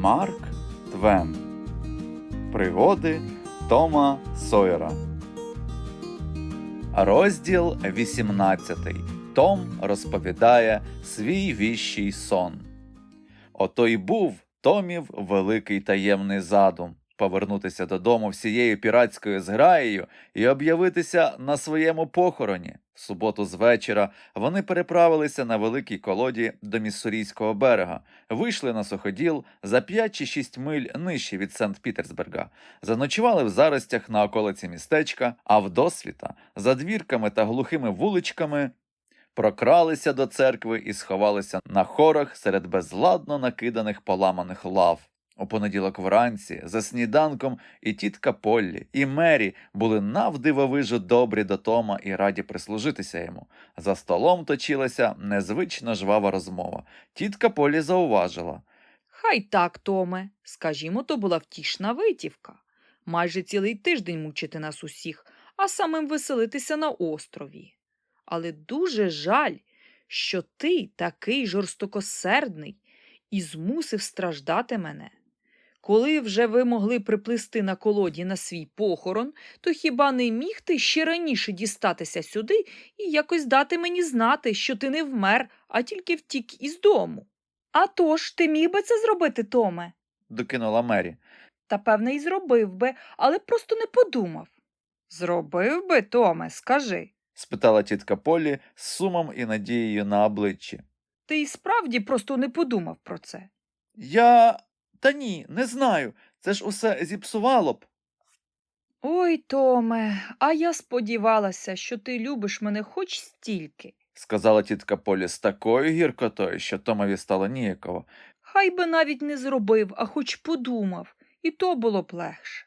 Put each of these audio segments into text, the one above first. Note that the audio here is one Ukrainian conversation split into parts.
Марк Твен. Пригоди Тома Сойера. Розділ 18. Том розповідає свій віщий сон. Ото й був Томів великий таємний задум повернутися додому всією піратською зграєю і об'явитися на своєму похороні. В суботу з вечора вони переправилися на великій колоді до Міссурійського берега, вийшли на суходіл за 5 чи 6 миль нижче від Санкт-Пітерсберга, заночували в заростях на околиці містечка, а вдосвіта, за двірками та глухими вуличками прокралися до церкви і сховалися на хорах серед безладно накиданих поламаних лав. У понеділок вранці, за сніданком, і тітка Поллі, і Мері були навдивовижу добрі до Тома і раді прислужитися йому. За столом точилася незвично жвава розмова. Тітка Поллі зауважила. Хай так, Томе. Скажімо, то була втішна витівка. Майже цілий тиждень мучити нас усіх, а самим веселитися на острові. Але дуже жаль, що ти такий жорстокосердний і змусив страждати мене. Коли вже ви могли приплисти на колоді на свій похорон, то хіба не міг ти ще раніше дістатися сюди і якось дати мені знати, що ти не вмер, а тільки втік із дому? А тож, ти міг би це зробити, Томе? Докинула Мері. Та певне, і зробив би, але просто не подумав. Зробив би, Томе, скажи. спитала тітка Поллі з сумом і надією на обличчі. Ти і справді просто не подумав про це. Я. Та ні, не знаю. Це ж усе зіпсувало б. Ой, Томе, а я сподівалася, що ти любиш мене хоч стільки. сказала тітка Полі з такою гіркотою, що Томові стало ніяково. Хай би навіть не зробив, а хоч подумав, і то було б легше.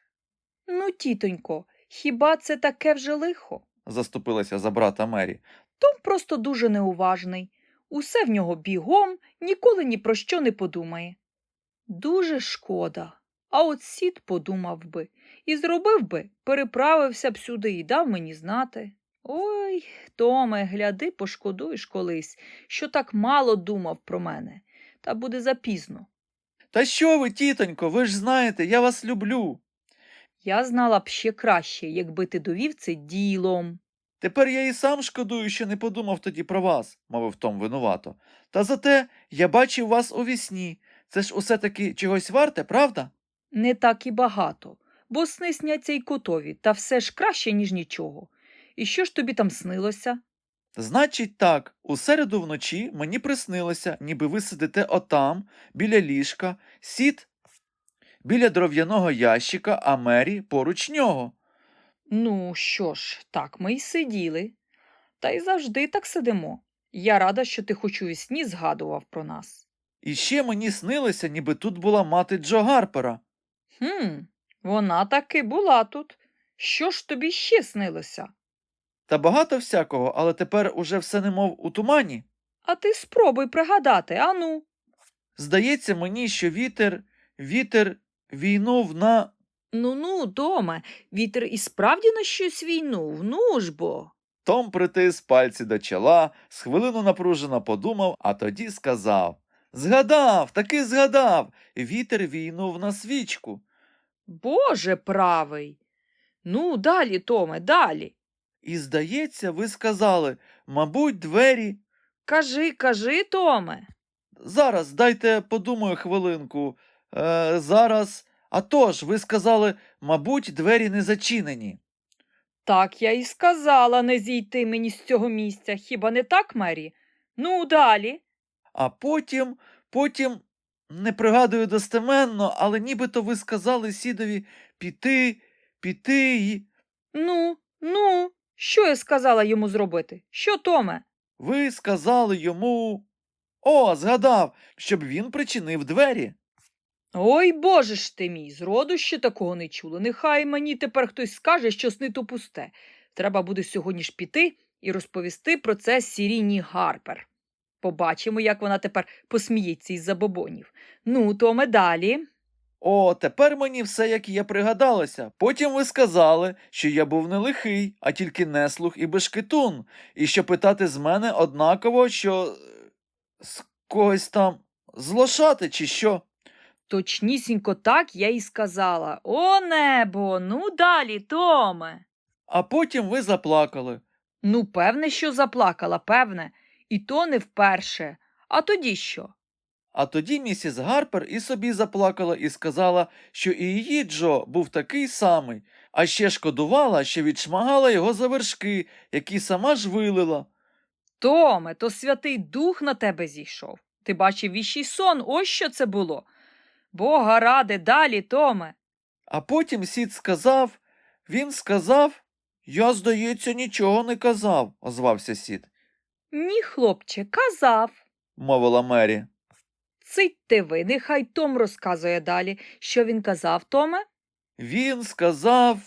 Ну, тітонько, хіба це таке вже лихо? Заступилася за брата Мері. Том просто дуже неуважний. Усе в нього бігом, ніколи ні про що не подумає. Дуже шкода. А от сід подумав би і зробив би, переправився б сюди і дав мені знати. Ой, Томе, гляди, пошкодуєш колись, що так мало думав про мене, та буде запізно. Та що ви, тітонько, ви ж знаєте, я вас люблю. Я знала б ще краще, якби ти довів це ділом. Тепер я і сам шкодую, що не подумав тоді про вас, мовив Том винувато. Та зате я бачив вас у вісні. Це ж усе таки чогось варте, правда? Не так і багато, бо сни сняться й котові, та все ж краще, ніж нічого. І що ж тобі там снилося? Значить так, у середу вночі мені приснилося, ніби ви сидите отам, біля ліжка, сід біля дров'яного ящика, а Мері поруч нього. Ну, що ж, так ми й сиділи. Та й завжди так сидимо. Я рада, що ти хоч у вісні згадував про нас. І ще мені снилося, ніби тут була мати Джо Гарпера. Хм, вона таки була тут. Що ж тобі ще снилося? Та багато всякого, але тепер уже все немов у тумані. А ти спробуй пригадати, ану. Здається мені, що вітер, вітер війнув на. Ну ну, Томе, вітер і справді на щось війнув, ну ж бо. Том притис пальці до чола, з хвилину напружено подумав, а тоді сказав Згадав, таки згадав. Вітер війнув на свічку. Боже правий. Ну, далі, Томе, далі. І, здається, ви сказали, мабуть, двері. Кажи, кажи, Томе. Зараз дайте подумаю хвилинку. Е, зараз. А тож, ви сказали, мабуть, двері не зачинені. Так я і сказала не зійти мені з цього місця. Хіба не так, Мері? Ну, далі. А потім, потім, не пригадую достеменно, але нібито ви сказали сідові піти, піти і. Ну, ну, що я сказала йому зробити? Що, Томе? Ви сказали йому. О, згадав, щоб він причинив двері. Ой, боже ж ти мій, зроду ще такого не чула. Нехай мені тепер хтось скаже, що сни то пусте. Треба буде сьогодні ж піти і розповісти про це Сіріні Гарпер. Побачимо, як вона тепер посміється із забобонів. Ну, Томе, далі. О, тепер мені все як є пригадалося. Потім ви сказали, що я був не лихий, а тільки неслух і бешкетун, і що питати з мене однаково, що е, з когось там злошати, чи що. Точнісінько так я й сказала. О, небо, ну далі, Томе. А потім ви заплакали. Ну, певне, що заплакала, певне, і то не вперше. А тоді що? А тоді місіс Гарпер і собі заплакала і сказала, що і її Джо був такий самий, а ще шкодувала, що відшмагала його за вершки, які сама ж вилила. Томе, то Святий Дух на тебе зійшов. Ти бачив віщий сон, ось що це було. Бога ради, далі, Томе. А потім сід сказав, він сказав. Я, здається, нічого не казав, озвався сід, Ні, хлопче, казав. мовила Мері. Цитьте ви, нехай Том розказує далі, що він казав, Томе. Він сказав,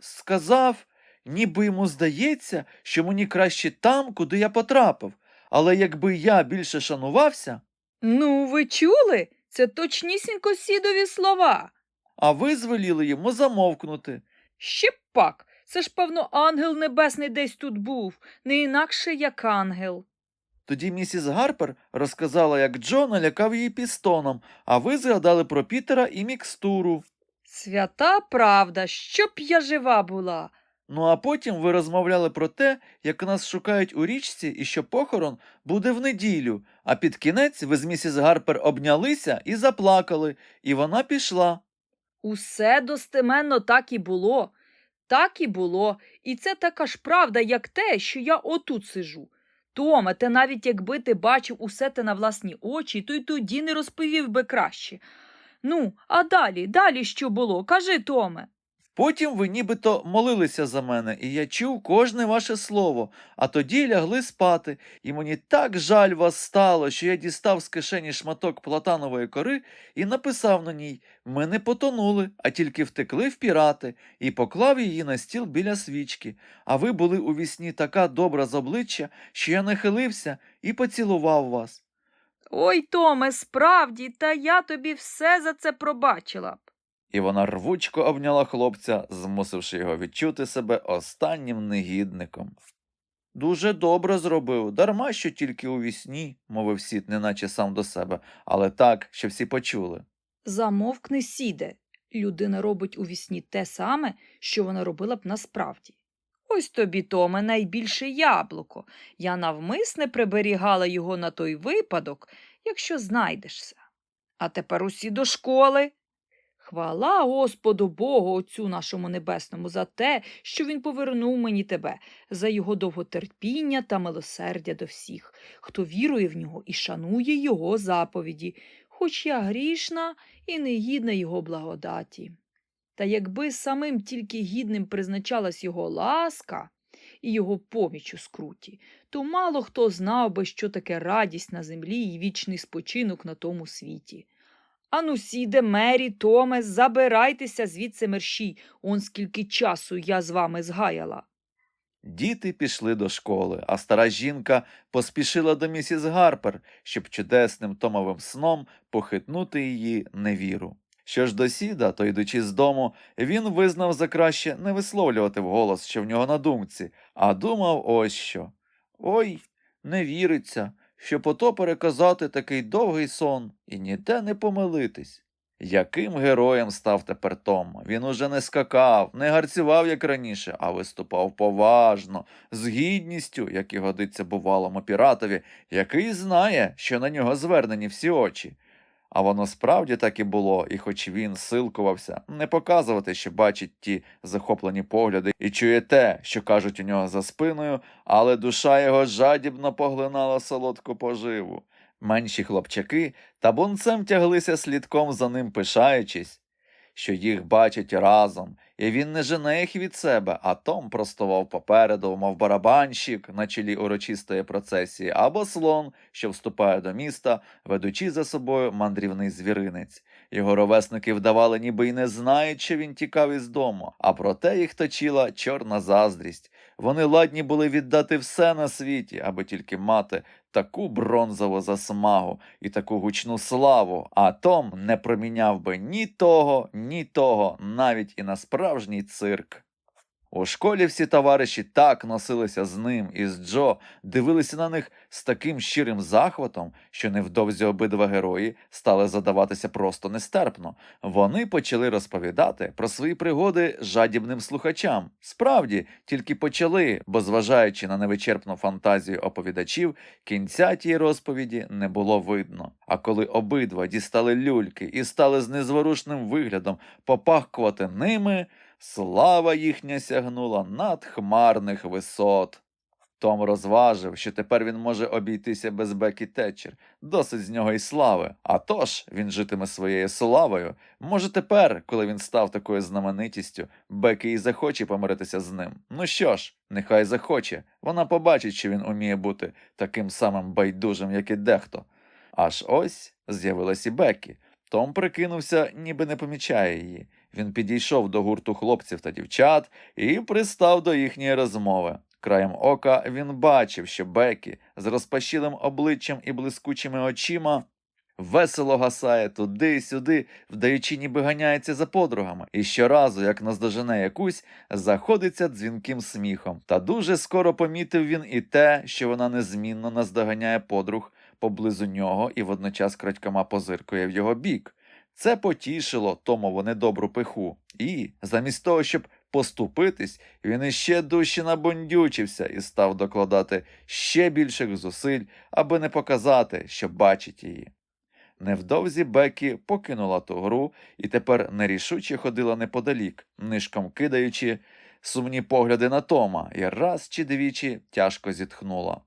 сказав, ніби йому здається, що мені краще там, куди я потрапив. Але якби я більше шанувався, Ну, ви чули? Це точнісінько сідові слова. а ви звеліли йому замовкнути. Ще пак, це ж, певно, ангел небесний десь тут був, не інакше як ангел. Тоді місіс Гарпер розказала, як Джо налякав її пістоном, а ви згадали про Пітера і мікстуру. Свята правда, щоб я жива була. Ну а потім ви розмовляли про те, як нас шукають у річці і що похорон буде в неділю, а під кінець ви з місіс Гарпер обнялися і заплакали, і вона пішла. Усе достеменно так і було. Так і було. І це така ж правда, як те, що я отут сижу. Томе, те навіть якби ти бачив усе те на власні очі, то й тоді не розповів би краще. Ну, а далі, далі що було? Кажи, Томе. Потім ви нібито молилися за мене, і я чув кожне ваше слово, а тоді лягли спати, і мені так жаль вас стало, що я дістав з кишені шматок платанової кори і написав на ній Ми не потонули, а тільки втекли в пірати, і поклав її на стіл біля свічки. А ви були у вісні така добра з обличчя, що я нахилився і поцілував вас. Ой, Томе, справді, та я тобі все за це пробачила. І вона рвучко обняла хлопця, змусивши його відчути себе останнім негідником. Дуже добре зробив, дарма що тільки у вісні, мовив сіт, неначе сам до себе, але так, що всі почули. Замовкни, сіде. Людина робить у вісні те саме, що вона робила б насправді. Ось тобі, Томе, найбільше яблуко. Я навмисне приберігала його на той випадок, якщо знайдешся. А тепер усі до школи. Хвала Господу Богу, Отцю нашому Небесному, за те, що Він повернув мені тебе, за його довготерпіння та милосердя до всіх, хто вірує в нього і шанує його заповіді, хоч я грішна і негідна його благодаті. Та якби самим тільки гідним призначалась його ласка і його поміч у скруті, то мало хто знав би, що таке радість на землі і вічний спочинок на тому світі. Ану, сіде, Мері, Томе, забирайтеся звідси мерщій, он скільки часу я з вами згаяла. Діти пішли до школи, а стара жінка поспішила до місіс Гарпер, щоб чудесним томовим сном похитнути її невіру. Що ж до сіда, то йдучи з дому, він визнав за краще не висловлювати вголос, що в нього на думці, а думав ось що. Ой, не віриться, що пото переказати такий довгий сон і ніде не помилитись. Яким героєм став тепер Том? Він уже не скакав, не гарцював, як раніше, а виступав поважно, з гідністю, як і годиться бувалому піратові, який знає, що на нього звернені всі очі. А воно справді так і було, і хоч він силкувався не показувати, що бачить ті захоплені погляди і чує те, що кажуть у нього за спиною, але душа його жадібно поглинала солодку поживу. Менші хлопчаки табунцем тяглися слідком за ним, пишаючись, що їх бачать разом, і він не жене їх від себе, а Том простував попереду, мов барабанщик на чолі урочистої процесії, або слон, що вступає до міста, ведучи за собою мандрівний звіринець. Його ровесники вдавали, ніби й не знають, що він тікав із дому, а проте їх точила чорна заздрість. Вони ладні були віддати все на світі, аби тільки мати таку бронзову засмагу і таку гучну славу, а Том не проміняв би ні того, ні того, навіть і на справжній цирк. У школі всі товариші так носилися з ним і з Джо, дивилися на них з таким щирим захватом, що невдовзі обидва герої стали задаватися просто нестерпно. Вони почали розповідати про свої пригоди жадібним слухачам. Справді, тільки почали, бо, зважаючи на невичерпну фантазію оповідачів, кінця тієї розповіді не було видно. А коли обидва дістали люльки і стали з незворушним виглядом попахкувати ними, слава їхня сягнула над хмарних висот. Том розважив, що тепер він може обійтися без Бекі Тетчер, досить з нього й слави. А тож він житиме своєю славою. Може, тепер, коли він став такою знаменитістю, Бекі і захоче помиритися з ним. Ну що ж, нехай захоче. Вона побачить, що він уміє бути таким самим байдужим, як і дехто. Аж ось з'явилась і Бекі. Том прикинувся, ніби не помічає її. Він підійшов до гурту хлопців та дівчат і пристав до їхньої розмови. Краєм ока він бачив, що Бекі з розпашілим обличчям і блискучими очима весело гасає туди-сюди, вдаючи, ніби ганяється за подругами, і щоразу, як наздожене якусь, заходиться дзвінким сміхом. Та дуже скоро помітив він і те, що вона незмінно наздоганяє подруг поблизу нього і водночас крадькома позиркує в його бік. Це потішило Томову недобру пиху, і, замість того, щоб поступитись, він іще дужче набондючився і став докладати ще більших зусиль, аби не показати, що бачить її. Невдовзі Бекі покинула ту гру і тепер нерішуче ходила неподалік, нишком кидаючи сумні погляди на Тома, і раз чи двічі тяжко зітхнула.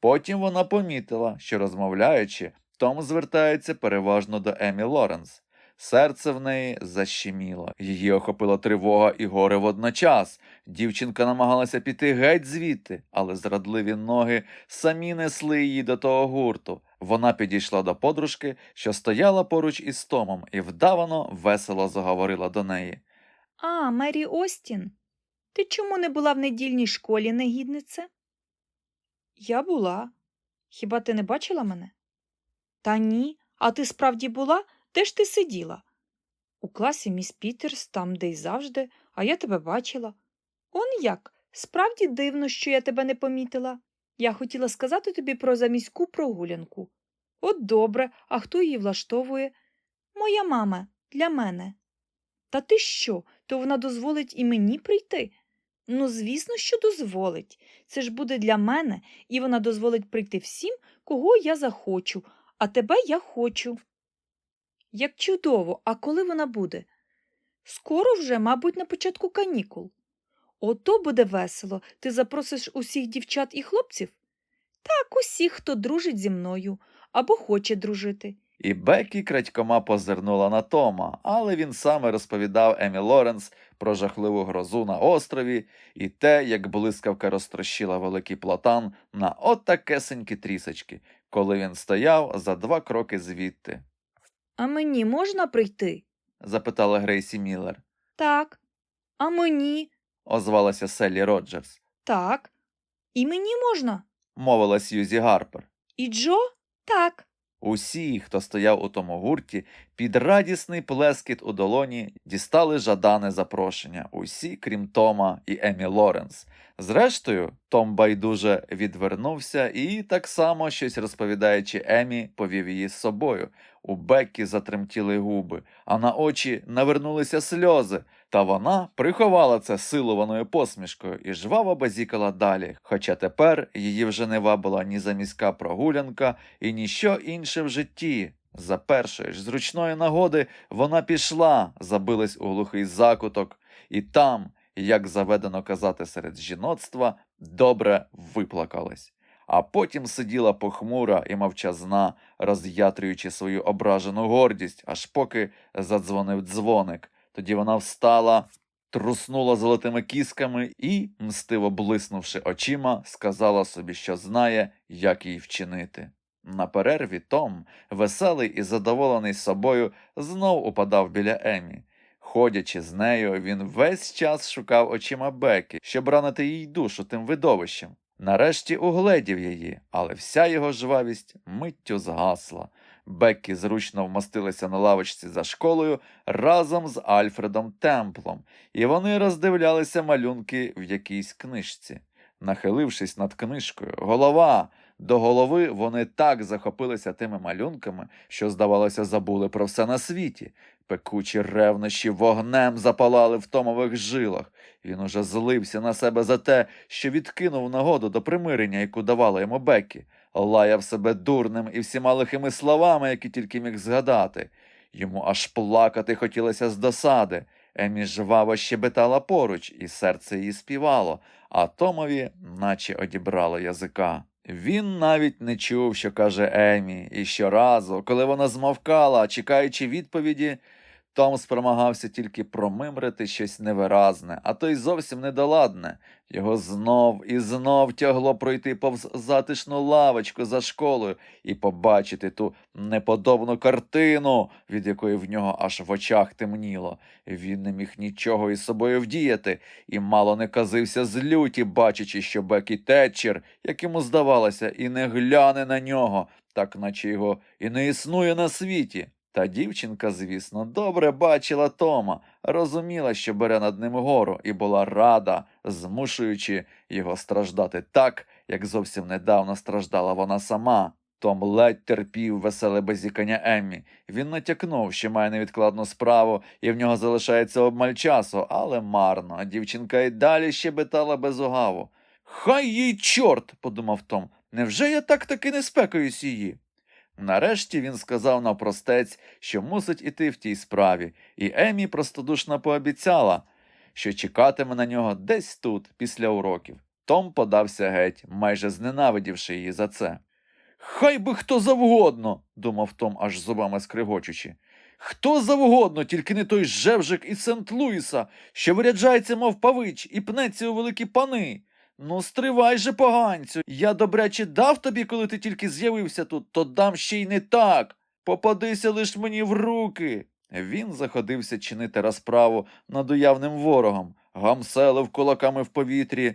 Потім вона помітила, що розмовляючи, Том звертається переважно до Емі Лоренс. Серце в неї защеміло. Її охопила тривога і горе водночас. Дівчинка намагалася піти геть звідти, але зрадливі ноги самі несли її до того гурту. Вона підійшла до подружки, що стояла поруч із Томом, і вдавано весело заговорила до неї. А, Мері Остін, ти чому не була в недільній школі, негіднице? Я була. Хіба ти не бачила мене? Та ні, а ти справді була? Де ж ти сиділа? У класі міс Пітерс, там, де й завжди, а я тебе бачила. Он як? Справді дивно, що я тебе не помітила. Я хотіла сказати тобі про заміську прогулянку. От добре, а хто її влаштовує? Моя мама, для мене. Та ти що, то вона дозволить і мені прийти? Ну, звісно, що дозволить. Це ж буде для мене, і вона дозволить прийти всім, кого я захочу, а тебе я хочу. Як чудово, а коли вона буде? Скоро вже, мабуть, на початку канікул. Ото буде весело. Ти запросиш усіх дівчат і хлопців? Так, усіх, хто дружить зі мною або хоче дружити. І Бекі крадькома позирнула на Тома, але він саме розповідав Емі Лоренс про жахливу грозу на острові і те, як блискавка розтрощила великий платан на отакесенькі трісочки, коли він стояв за два кроки звідти. А мені можна прийти? запитала Грейсі Міллер. Так. А мені? Озвалася Селлі Роджерс. Так. І мені можна? Мовила Сьюзі Гарпер. І Джо? Так. Усі, хто стояв у тому гурті, під радісний плескіт у долоні дістали жадане запрошення. Усі, крім Тома і Емі Лоренс. Зрештою, Том байдуже відвернувся і, так само щось розповідаючи Емі, повів її з собою. У Беккі затремтіли губи, а на очі навернулися сльози. Та вона приховала це силованою посмішкою і жваво базікала далі. Хоча тепер її вже не вабила ні заміська прогулянка і ніщо інше в житті. За першої ж зручної нагоди вона пішла, забилась у глухий закуток, і там, як заведено казати серед жіноцтва, добре виплакалась. А потім сиділа похмура і мовчазна, роз'ятрюючи свою ображену гордість, аж поки задзвонив дзвоник. Тоді вона встала, труснула золотими кісками і, мстиво блиснувши очима, сказала собі, що знає, як їй вчинити. На перерві Том, веселий і задоволений собою, знов упадав біля Емі. Ходячи з нею, він весь час шукав очима Бекі, щоб ранити їй душу тим видовищем. Нарешті угледів її, але вся його жвавість миттю згасла. Беккі зручно вмостилися на лавочці за школою разом з Альфредом Темплом, і вони роздивлялися малюнки в якійсь книжці. Нахилившись над книжкою, голова до голови вони так захопилися тими малюнками, що, здавалося, забули про все на світі. Пекучі ревнощі вогнем запалали в Томових жилах. Він уже злився на себе за те, що відкинув нагоду до примирення, яку давала йому Бекі, лаяв себе дурним і всіма лихими словами, які тільки міг згадати. Йому аж плакати хотілося з досади. Емі жваво щебетала поруч, і серце її співало, а Томові наче одібрало язика. Він навіть не чув, що каже Емі, і щоразу, коли вона змовкала, чекаючи відповіді, Том спромагався тільки промимрити щось невиразне, а то й зовсім недоладне. Його знов і знов тягло пройти повз затишну лавочку за школою і побачити ту неподобну картину, від якої в нього аж в очах темніло. Він не міг нічого із собою вдіяти, і мало не казився з люті, бачачи, що Бекі Тетчер, як йому здавалося, і не гляне на нього, так наче його і не існує на світі. Та дівчинка, звісно, добре бачила Тома, розуміла, що бере над ним гору, і була рада, змушуючи його страждати так, як зовсім недавно страждала вона сама. Том ледь терпів веселе базікання Еммі. Він натякнув, що має невідкладну справу, і в нього залишається обмаль часу, але марно. Дівчинка й далі щебетала без угаву. Хай їй чорт, подумав Том. Невже я так таки не спекаюсь її? Нарешті він сказав навпростець, що мусить іти в тій справі, і Емі простодушно пообіцяла, що чекатиме на нього десь тут, після уроків. Том подався геть, майже зненавидівши її за це. Хай би хто завгодно, думав Том, аж зубами скригочучи. Хто завгодно, тільки не той жевжик із Сент-Луіса, що виряджається, мов павич, і пнеться у великі пани. Ну, стривай же, поганцю. Я добряче дав тобі, коли ти тільки з'явився тут, то дам ще й не так. Попадися лиш мені в руки. Він заходився чинити розправу над уявним ворогом, гамселив кулаками в повітрі,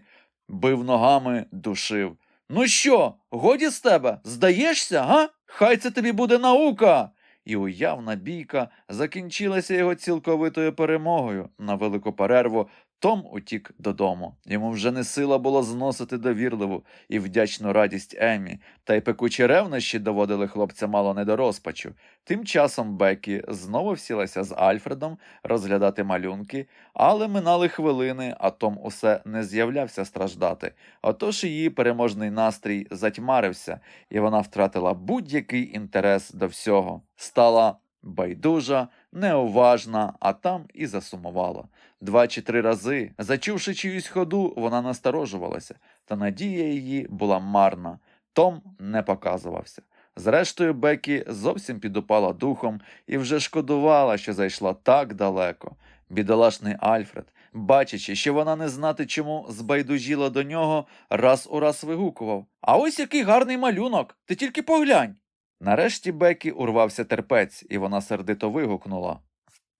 бив ногами, душив. Ну що, годі з тебе? Здаєшся, га? Хай це тобі буде наука. І уявна бійка закінчилася його цілковитою перемогою. На велику перерву Том утік додому. Йому вже не сила було зносити довірливу і вдячну радість Емі, та й пекучі ревнощі доводили хлопця мало не до розпачу. Тим часом Бекі знову всілася з Альфредом розглядати малюнки, але минали хвилини, а Том усе не з'являвся страждати. Отож її переможний настрій затьмарився, і вона втратила будь-який інтерес до всього. Стала байдужа, неуважна, а там і засумувала. Два чи три рази, зачувши чиюсь ходу, вона насторожувалася, та надія її була марна. Том не показувався. Зрештою, Бекі зовсім підупала духом і вже шкодувала, що зайшла так далеко. Бідолашний Альфред, бачачи, що вона не знати чому збайдужіла до нього, раз у раз вигукував А ось який гарний малюнок! Ти тільки поглянь. Нарешті Бекі урвався терпець, і вона сердито вигукнула.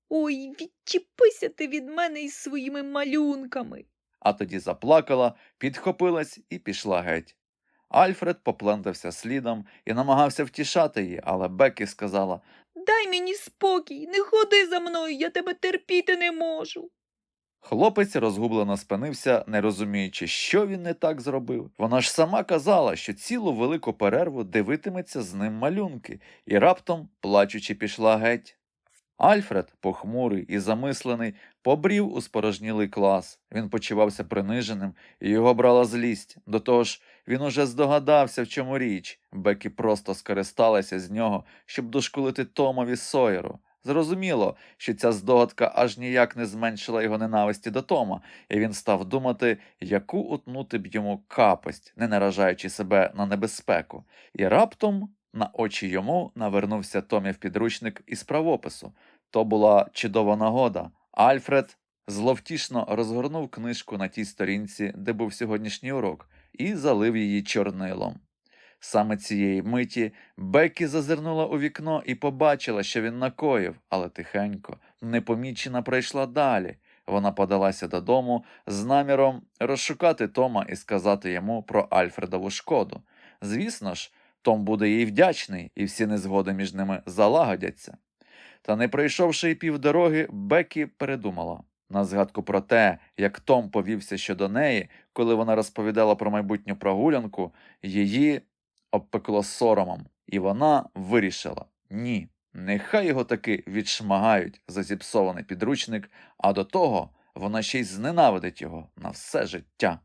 Ой, відчепися ти від мене із своїми малюнками. а тоді заплакала, підхопилась і пішла геть. Альфред поплентався слідом і намагався втішати її, але Бекі сказала Дай мені спокій, не ходи за мною, я тебе терпіти не можу. Хлопець розгублено спинився, не розуміючи, що він не так зробив. Вона ж сама казала, що цілу велику перерву дивитиметься з ним малюнки, і раптом, плачучи, пішла геть. Альфред, похмурий і замислений, побрів у спорожнілий клас. Він почувався приниженим, і його брала злість. До того ж, він уже здогадався, в чому річ. Бекі просто скористалася з нього, щоб дошкулити Томові Сойеру. Зрозуміло, що ця здогадка аж ніяк не зменшила його ненависті до Тома, і він став думати, яку утнути б йому капость, не наражаючи себе на небезпеку. І раптом на очі йому навернувся Томів підручник із правопису. То була чудова нагода. Альфред зловтішно розгорнув книжку на тій сторінці, де був сьогоднішній урок, і залив її чорнилом. Саме цієї миті Бекі зазирнула у вікно і побачила, що він накоїв, але тихенько, непомічена пройшла далі. Вона подалася додому з наміром розшукати Тома і сказати йому про Альфредову шкоду. Звісно ж, Том буде їй вдячний, і всі незгоди між ними залагодяться. Та не пройшовши й півдороги, Бекі передумала. На згадку про те, як Том повівся щодо неї, коли вона розповідала про майбутню прогулянку, її обпекло соромом, і вона вирішила ні, нехай його таки відшмагають за зіпсований підручник, а до того вона ще й зненавидить його на все життя.